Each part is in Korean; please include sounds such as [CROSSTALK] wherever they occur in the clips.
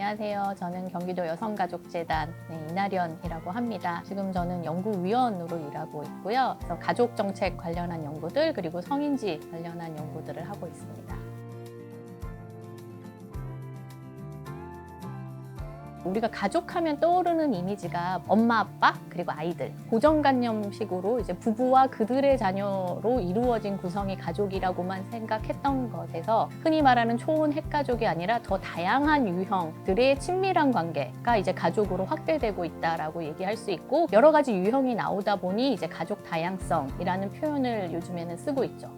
안녕하세요. 저는 경기도 여성가족재단 네, 이나련이라고 합니다. 지금 저는 연구위원으로 일하고 있고요. 그래서 가족 정책 관련한 연구들 그리고 성인지 관련한 연구들을 하고 있습니다. 우리가 가족하면 떠오르는 이미지가 엄마, 아빠, 그리고 아이들. 고정관념식으로 이제 부부와 그들의 자녀로 이루어진 구성이 가족이라고만 생각했던 것에서 흔히 말하는 초혼 핵가족이 아니라 더 다양한 유형들의 친밀한 관계가 이제 가족으로 확대되고 있다라고 얘기할 수 있고 여러 가지 유형이 나오다 보니 이제 가족 다양성이라는 표현을 요즘에는 쓰고 있죠.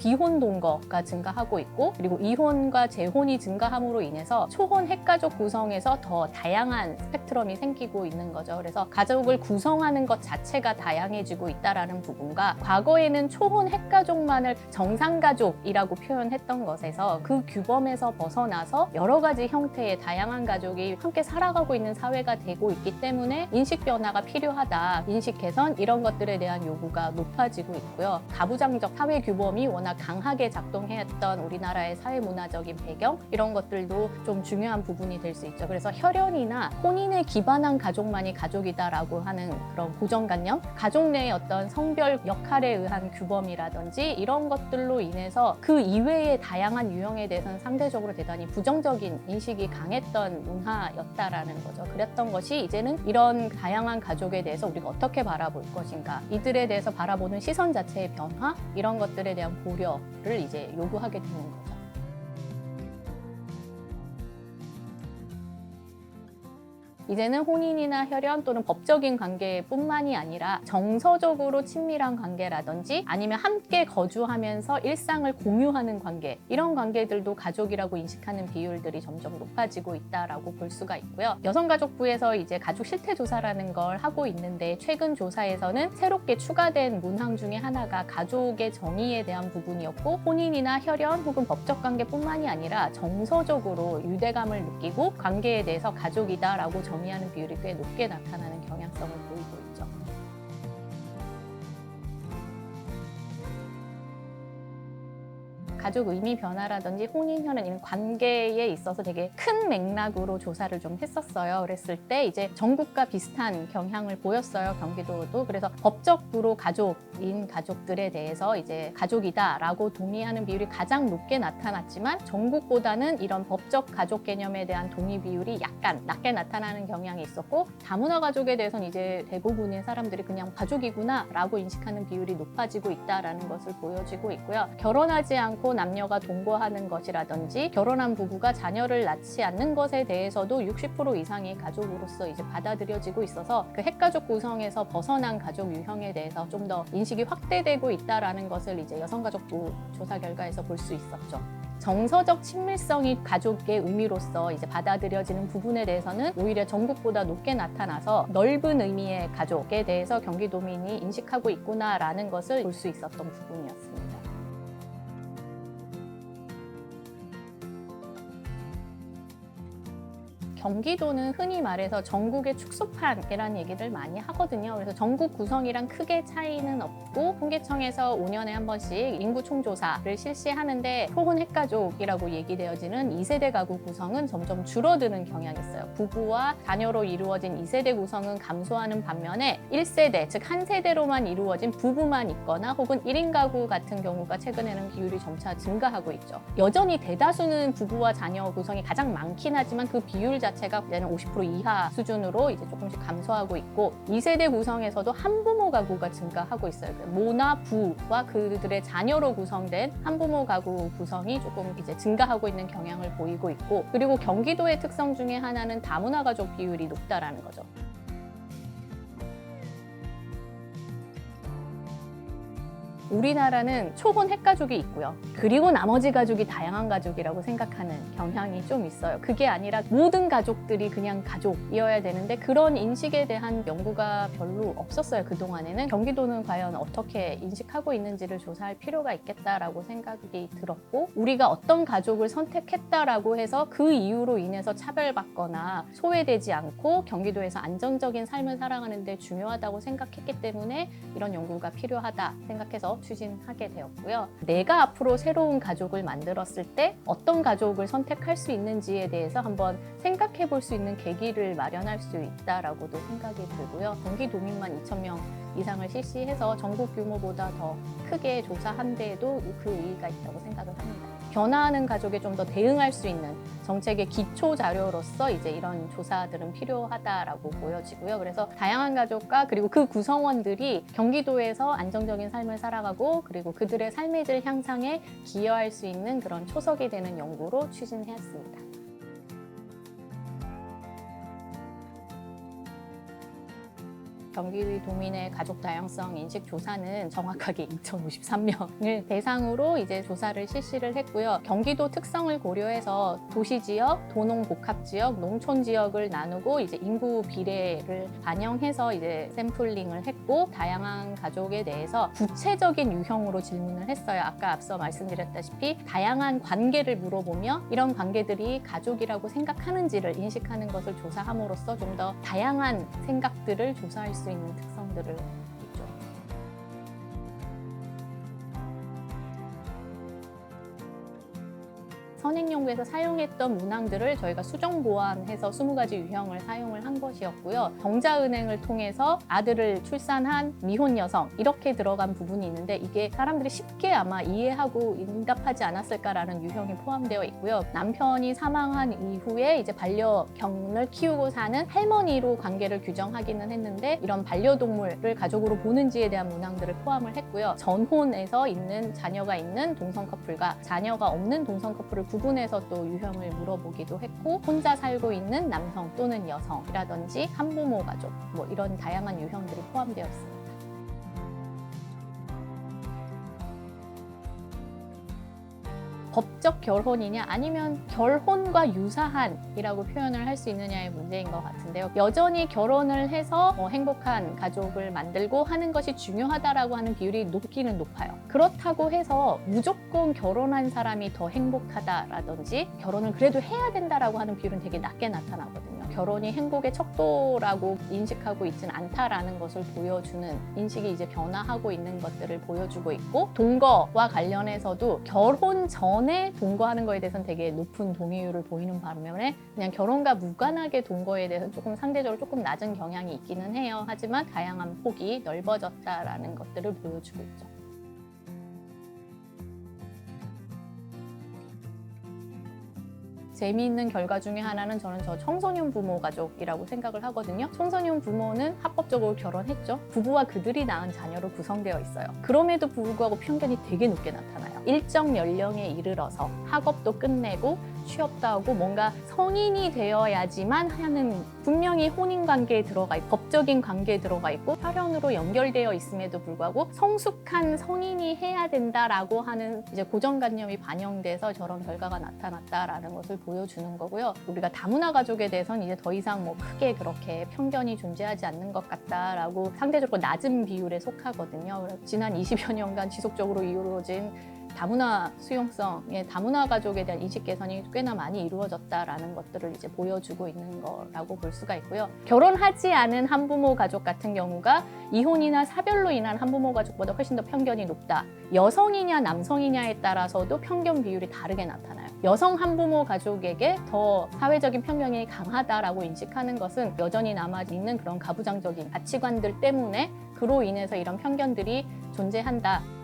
비혼 동거가 증가하고 있고 그리고 이혼과 재혼이 증가함으로 인해서 초혼 핵가족 구성에서 더 다양한 스펙트럼이 생기고 있는 거죠. 그래서 가족을 구성하는 것 자체가 다양해지고 있다라는 부분과 과거에는 초혼 핵가족만을 정상가족이라고 표현했던 것에서 그 규범에서 벗어나서 여러 가지 형태의 다양한 가족이 함께 살아가고 있는 사회가 되고 있기 때문에 인식 변화가 필요하다. 인식 개선 이런 것들에 대한 요구가 높아지고 있고요. 가부장적 사회 규범이 워낙 강하게 작동했던 우리나라의 사회 문화적인 배경 이런 것들도 좀 중요한 부분이 될 수 있죠. 그래서 혈연이나 혼인에 기반한 가족만이 가족이다라고 하는 그런 고정관념, 가족 내의 어떤 성별 역할에 의한 규범이라든지 이런 것들로 인해서 그 이외의 다양한 유형에 대해서는 상대적으로 대단히 부정적인 인식이 강했던 문화였다라는 거죠. 그랬던 것이 이제는 이런 다양한 가족에 대해서 우리가 어떻게 바라볼 것인가, 이들에 대해서 바라보는 시선 자체의 변화 이런 것들에 대한 고려 를 이제 요구하게 되는 거죠. 이제는 혼인이나 혈연 또는 법적인 관계뿐만이 아니라 정서적으로 친밀한 관계라든지 아니면 함께 거주하면서 일상을 공유하는 관계 이런 관계들도 가족이라고 인식하는 비율들이 점점 높아지고 있다라고 볼 수가 있고요. 여성가족부에서 이제 가족 실태 조사라는 걸 하고 있는데 최근 조사에서는 새롭게 추가된 문항 중에 하나가 가족의 정의에 대한 부분이었고 혼인이나 혈연 혹은 법적 관계뿐만이 아니라 정서적으로 유대감을 느끼고 관계에 대해서 가족이다라고 정 의하는 비율이 꽤 높게 나타나는 경향성을 보이고 있죠. 가족 의미 변화라든지 혼인 혈연 이런 관계에 있어서 되게 큰 맥락으로 조사를 좀 했었어요. 그랬을 때 이제 전국과 비슷한 경향을 보였어요. 경기도도 그래서 법적으로 가족인 가족들에 대해서 이제 가족이다라고 동의하는 비율이 가장 높게 나타났지만 전국보다는 이런 법적 가족 개념에 대한 동의 비율이 약간 낮게 나타나는 경향이 있었고 다문화 가족에 대해서는 이제 대부분의 사람들이 그냥 가족이구나라고 인식하는 비율이 높아지고 있다라는 것을 보여지고 있고요. 결혼하지 않고 남녀가 동거하는 것이라든지 결혼한 부부가 자녀를 낳지 않는 것에 대해서도 60% 이상이 가족으로서 이제 받아들여지고 있어서 그 핵가족 구성에서 벗어난 가족 유형에 대해서 좀 더 인식이 확대되고 있다라는 것을 이제 여성가족부 조사 결과에서 볼 수 있었죠. 정서적 친밀성이 가족의 의미로서 이제 받아들여지는 부분에 대해서는 오히려 전국보다 높게 나타나서 넓은 의미의 가족에 대해서 경기도민이 인식하고 있구나라는 것을 볼 수 있었던 부분이었습니다. 경기도는 흔히 말해서 전국의 축소판이라는 얘기를 많이 하거든요. 그래서 전국 구성이랑 크게 차이는 없고 통계청에서 5년에 한 번씩 인구 총조사를 실시하는데 초혼 핵가족이라고 얘기되어지는 2세대 가구 구성은 점점 줄어드는 경향이 있어요. 부부와 자녀로 이루어진 2세대 구성은 감소하는 반면에 1세대, 즉 한 세대로만 이루어진 부부만 있거나 혹은 1인 가구 같은 경우가 최근에는 비율이 점차 증가하고 있죠. 여전히 대다수는 부부와 자녀 구성이 가장 많긴 하지만 그 비율 자체 가 이제는 50% 이하 수준으로 이제 조금씩 감소하고 있고 2세대 구성에서도 한부모 가구가 증가하고 있어요. 모나 부와 그들의 자녀로 구성된 한부모 가구 구성이 조금 이제 증가하고 있는 경향을 보이고 있고 그리고 경기도의 특성 중에 하나는 다문화 가족 비율이 높다라는 거죠. 우리나라는 초혼 핵가족이 있고요. 그리고 나머지 가족이 다양한 가족이라고 생각하는 경향이 좀 있어요. 그게 아니라 모든 가족들이 그냥 가족이어야 되는데 그런 인식에 대한 연구가 별로 없었어요. 그동안에는 경기도는 과연 어떻게 인식하고 있는지를 조사할 필요가 있겠다라고 생각이 들었고 우리가 어떤 가족을 선택했다라고 해서 그 이유로 인해서 차별받거나 소외되지 않고 경기도에서 안정적인 삶을 살아가는 데 중요하다고 생각했기 때문에 이런 연구가 필요하다 생각해서 추진하게 되었고요. 내가 앞으로 새로운 가족을 만들었을 때 어떤 가족을 선택할 수 있는지에 대해서 한번 생각해 볼 수 있는 계기를 마련할 수 있다라고도 생각이 들고요. 경기도민만 2천 명 이상을 실시해서 전국 규모보다 더 크게 조사한 데에도 그 의의가 있다고 생각을 합니다. 변화하는 가족에 좀 더 대응할 수 있는 정책의 기초 자료로서 이제 이런 조사들은 필요하다라고 보여지고요. 그래서 다양한 가족과 그리고 그 구성원들이 경기도에서 안정적인 삶을 살아가고 그리고 그들의 삶의 질 향상에 기여할 수 있는 그런 초석이 되는 연구로 추진했습니다. 경기도민의 가족 다양성 인식 조사는 정확하게 [LAUGHS] 2,053명을 대상으로 이제 조사를 실시를 했고요. 경기도 특성을 고려해서 도시 지역, 도농 복합 지역, 농촌 지역을 나누고 이제 인구 비례를 반영해서 이제 샘플링을 했고 다양한 가족에 대해서 구체적인 유형으로 질문을 했어요. 아까 앞서 말씀드렸다시피 다양한 관계를 물어보며 이런 관계들이 가족이라고 생각하는지를 인식하는 것을 조사함으로써 좀 더 다양한 생각들을 조사할 수 있는 특성들을 선행 연구에서 사용했던 문항들을 저희가 수정 보완해서 20가지 유형을 사용을 한 것이었고요. 경자은행을 통해서 아들을 출산한 미혼 여성 이렇게 들어간 부분이 있는데 이게 사람들이 쉽게 아마 이해하고 응답하지 않았을까라는 유형이 포함되어 있고요. 남편이 사망한 이후에 이제 반려견을 키우고 사는 할머니로 관계를 규정하기는 했는데 이런 반려동물을 가족으로 보는지에 대한 문항들을 포함을 했고요. 전혼에서 있는 자녀가 있는 동성 커플과 자녀가 없는 동성 커플을 구분해서 또 유형을 물어보기도 했고 혼자 살고 있는 남성 또는 여성이라든지 한부모 가족 뭐 이런 다양한 유형들이 포함되어 있습니다. 법적 결혼이냐 아니면 결혼과 유사한이라고 표현을 할 수 있느냐의 문제인 것 같은데요. 여전히 결혼을 해서 어, 행복한 가족을 만들고 하는 것이 중요하다라고 하는 비율이 높기는 높아요. 그렇다고 해서 무조건 결혼한 사람이 더 행복하다라든지 결혼을 그래도 해야 된다라고 하는 비율은 되게 낮게 나타나거든요. 결혼이 행복의 척도라고 인식하고 있지는 않다라는 것을 보여주는 인식이 이제 변화하고 있는 것들을 보여주고 있고 동거와 관련해서도 결혼 전에 동거하는 거에 대해서는 되게 높은 동의율을 보이는 반면에 그냥 결혼과 무관하게 동거에 대해서는 조금 상대적으로 조금 낮은 경향이 있기는 해요. 하지만 다양한 폭이 넓어졌다라는 것들을 보여주고 있죠. 재미있는 결과 중에 하나는 저는 저 청소년 부모 가족이라고 생각을 하거든요. 청소년 부모는 합법적으로 결혼했죠. 부부와 그들이 낳은 자녀로 구성되어 있어요. 그럼에도 불구하고 편견이 되게 높게 나타나요. 일정 연령에 이르러서 학업도 끝내고 취업도 하고 뭔가 성인이 되어야지만 하는 분명히 혼인 관계에 들어가 있고 법적인 관계에 들어가 있고 혈연으로 연결되어 있음에도 불구하고 성숙한 성인이 해야 된다라고 하는 이제 고정관념이 반영돼서 저런 결과가 나타났다라는 것을 보여주는 거고요. 우리가 다문화 가족에 대해서는 이제 더 이상 뭐 크게 그렇게 편견이 존재하지 않는 것 같다라고 상대적으로 낮은 비율에 속하거든요. 지난 20여 년간 지속적으로 이루어진 다문화 수용성의 다문화 가족에 대한 인식 개선이 꽤나 많이 이루어졌다라는 것들을 이제 보여주고 있는 거라고 볼 수가 있고요. 결혼하지 않은 한부모 가족 같은 경우가 이혼이나 사별로 인한 한부모 가족보다 훨씬 더 편견이 높다. 여성이냐 남성이냐에 따라서도 편견 비율이 다르게 나타나요. 여성 한부모 가족에게 더 사회적인 편견이 강하다라고 인식하는 것은 여전히 남아 있는 그런 가부장적인 가치관들 때문에 그로 인해서 이런 편견들이 존재한다.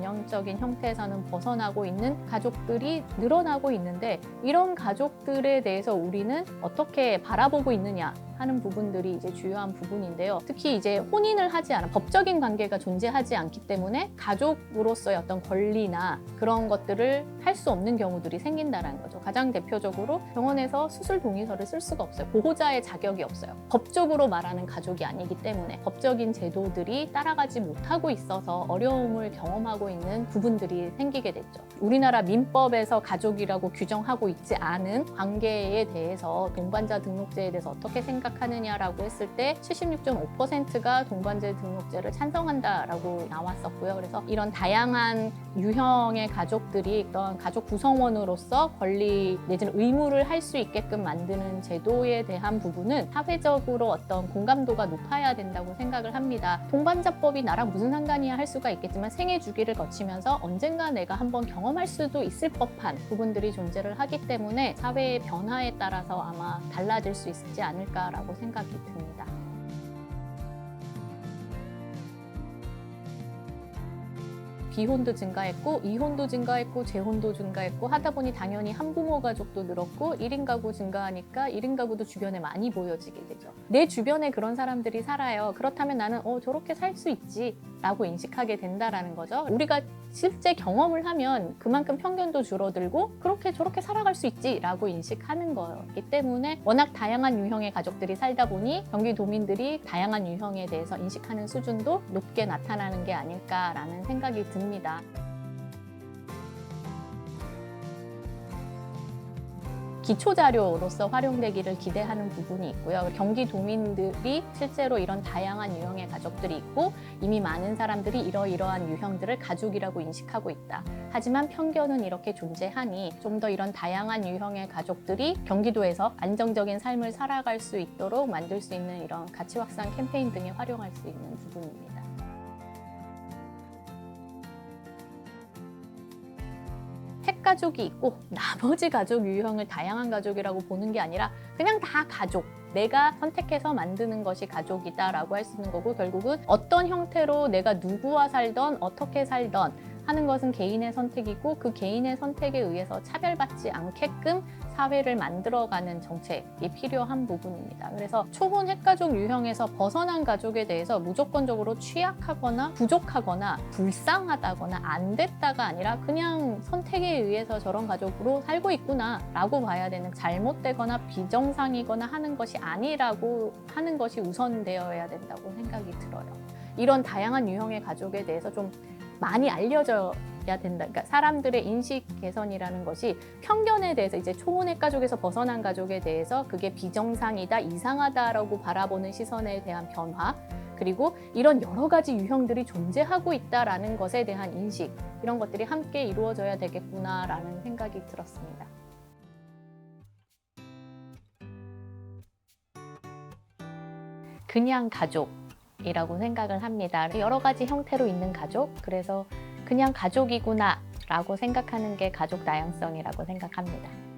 전형적인 형태에서는 벗어나고 있는 가족들이 늘어나고 있는데 이런 가족들에 대해서 우리는 어떻게 바라보고 있느냐 하는 부분들이 이제 주요한 부분인데요. 특히 이제 혼인을 하지 않아 법적인 관계가 존재하지 않기 때문에 가족으로서의 어떤 권리나 그런 것들을 할 수 없는 경우들이 생긴다는 거죠. 가장 대표적으로 병원에서 수술 동의서를 쓸 수가 없어요. 보호자의 자격이 없어요. 법적으로 말하는 가족이 아니기 때문에 법적인 제도들이 따라가지 못하고 있어서 어려움을 경험하고 있는 부분들이 생기게 됐죠. 우리나라 민법에서 가족이라고 규정하고 있지 않은 관계에 대해서 동반자 등록제에 대해서 어떻게 생각 생각하느냐라고 했을 때 76.5%가 동반자 등록제를 찬성한다라고 나왔었고요. 그래서 이런 다양한 유형의 가족들이 어떤 가족 구성원으로서 권리 내지는 의무를 할 수 있게끔 만드는 제도에 대한 부분은 사회적으로 어떤 공감도가 높아야 된다고 생각을 합니다. 동반자법이 나랑 무슨 상관이야 할 수가 있겠지만 생애 주기를 거치면서 언젠가 내가 한번 경험할 수도 있을 법한 부분들이 존재를 하기 때문에 사회의 변화에 따라서 아마 달라질 수 있지 않을까라고 생각이 듭니다. 비혼도 증가했고 이혼도 증가했고 재혼도 증가했고 하다 보니 당연히 한부모 가족도 늘었고 1인 가구 증가하니까 1인 가구도 주변에 많이 보여지게 되죠. 내 주변에 그런 사람들이 살아요. 그렇다면 나는 어 저렇게 살 수 있지 라고 인식하게 된다라는 거죠. 우리가 실제 경험을 하면 그만큼 편견도 줄어들고 그렇게 저렇게 살아갈 수 있지라고 인식하는 거였기 때문에 워낙 다양한 유형의 가족들이 살다 보니 경기도민들이 다양한 유형에 대해서 인식하는 수준도 높게 나타나는 게 아닐까라는 생각이 듭니다. 기초 자료로서 활용되기를 기대하는 부분이 있고요. 경기 도민들이 실제로 이런 다양한 유형의 가족들이 있고 이미 많은 사람들이 이러이러한 유형들을 가족이라고 인식하고 있다. 하지만 편견은 이렇게 존재하니 좀 더 이런 다양한 유형의 가족들이 경기도에서 안정적인 삶을 살아갈 수 있도록 만들 수 있는 이런 가치 확산 캠페인 등에 활용할 수 있는 부분입니다. 가족이 있고 나머지 가족 유형을 다양한 가족이라고 보는 게 아니라 그냥 다 가족. 내가 선택해서 만드는 것이 가족이다라고 할 수 있는 거고 결국은 어떤 형태로 내가 누구와 살던 어떻게 살던 하는 것은 개인의 선택이고 그 개인의 선택에 의해서 차별받지 않게끔 사회를 만들어가는 정책이 필요한 부분입니다. 그래서 초혼 핵가족 유형에서 벗어난 가족에 대해서 무조건적으로 취약하거나 부족하거나 불쌍하다거나 안 됐다가 아니라 그냥 선택에 의해서 저런 가족으로 살고 있구나 라고 봐야 되는 잘못되거나 비정상이거나 하는 것이 아니라고 하는 것이 우선되어야 된다고 생각이 들어요. 이런 다양한 유형의 가족에 대해서 좀 많이 알려져야 된다. 그러니까 사람들의 인식 개선이라는 것이 편견에 대해서 이제 초혼의 가족에서 벗어난 가족에 대해서 그게 비정상이다, 이상하다라고 바라보는 시선에 대한 변화, 그리고 이런 여러 가지 유형들이 존재하고 있다라는 것에 대한 인식, 이런 것들이 함께 이루어져야 되겠구나라는 생각이 들었습니다. 그냥 가족 이라고 생각을 합니다. 여러 가지 형태로 있는 가족, 그래서 그냥 가족이구나 라고 생각하는 게 가족 다양성이라고 생각합니다.